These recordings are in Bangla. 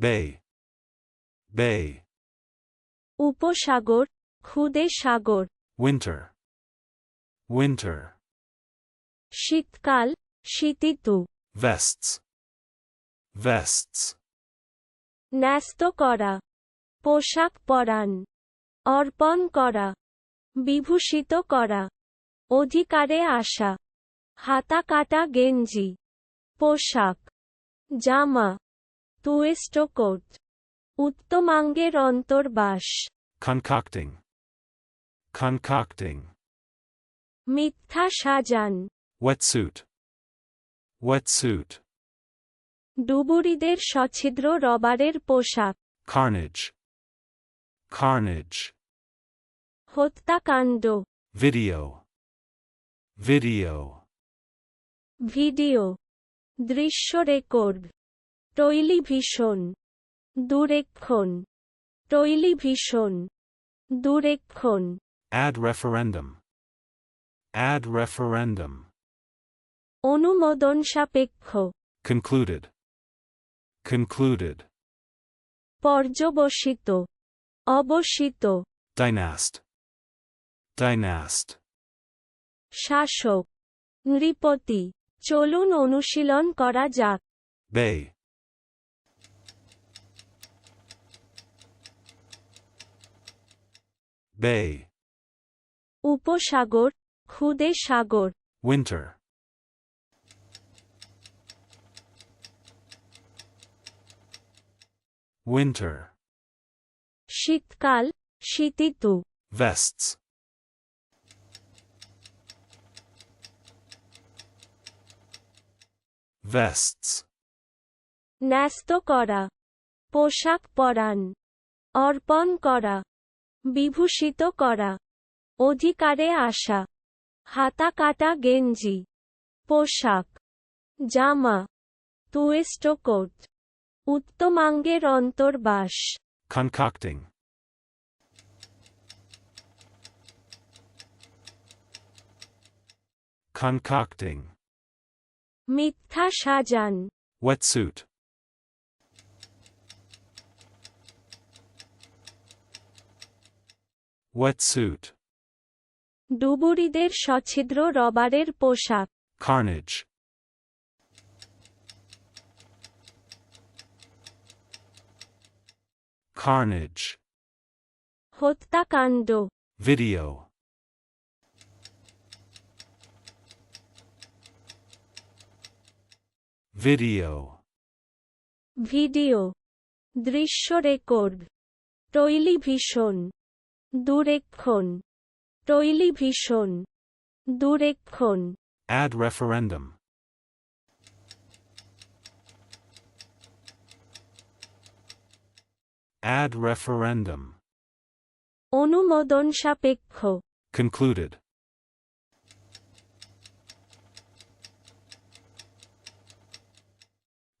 Bay. Bay. উপসাগর ক্ষুদে সাগর Winter. Winter. শীতকাল শীতিতু Vests. Vests. ন্যস্ত করা পোশাক পরান অর্পণ করা বিভূষিত করা অধিকারে আসা হাতা কাটা গেঞ্জি পোশাক জামা তুয়েস্টকোট উত্তমাঙ্গের অন্তর্বাস Concocting. Concocting. মিথ্যা সাজান Wetsuit. Wetsuit. ডুবুরিদের সছিদ্র রবারের পোশাক Carnage. Carnage. হত্যাকাণ্ড Video. Video. ভিডিও দৃশ্য রেকর্ড টেলিভিশন দূরেক্ষণ টেলিভিশন দূরেক্ষণ Ad referendum. Ad referendum. অনুমোদন সাপেক্ষ Concluded. Concluded. পর্যবসিত অবসিত Dynast. Dynast. শাসক নৃপতি চলুন অনুশীলন করা যাক Bay. Bay. উপসাগর ক্ষুদে সাগর Winter. Winter. শীতকাল শীতিতু Vests. Vests. ন্যস্ত করা পোশাক পরান অর্পণ করা বিভূষিত করা। অধিকারে আসা। হাতা কাটা গেঞ্জি। পোশাক। জামা। তুয়েস্টকোট উত্তমাঙ্গের অন্তর্বাস। Concocting. Concocting. মিথ্যা সাজান। Wetsuit. Wetsuit. ডুবুরিদের সছিদ্র রবারের পোশাক Carnage. Carnage. হত্যাকাণ্ড Video. Video. ভিডিও দৃশ্য রেকর্ড টেলিভিশন দূরেক্ষণ টেলিভিশন দূরেক্ষণ Ad referendum. Ad referendum. অনুমোদন সাপেক্ষ Concluded.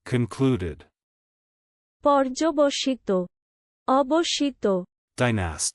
Concluded. পর্যবসিত অবসিত Dynast.